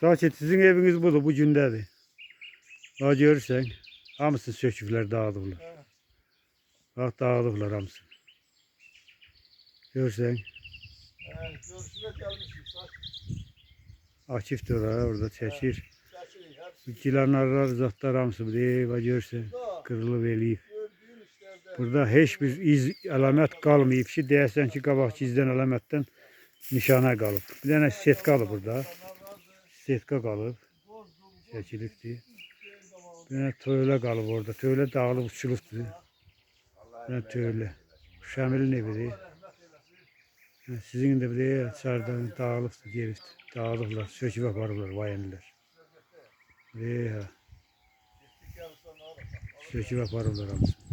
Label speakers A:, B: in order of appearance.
A: Sadece sizin eviniz budur, bu gündədir. Ha görürsən, hamısını söküblər, dağıdıblar.
B: Hə.
A: Bax, dağıdıblar hamısını. Görürsən,
B: Hə, görüşünə gəlmişik. Bax,
A: Akifdir ora, orada çəkir.
B: çəkirik hepsi.
A: Bitkilərin aralar, zatlar hamısı bir bax görürsən, qırılıb eləyib. Burada heç bir iz, əlamət qalmayıb ki, deyəsən ki, qabaqçı izdən əlamətdən nişana qalıb. Bir dənə setka qalıb burada. Setka qalıb, çəkilibdir. Bir dənə töylə qalıb orada. Töylə dağılıb uçulubdur. Bir dənə töylə. Şəmilin evidir. Sizin də bir çardan dağılıbdır, gelibdir. Dağılıblar, söküb aparıblar vayənlər. Və hə, söküb aparıblar hamısını.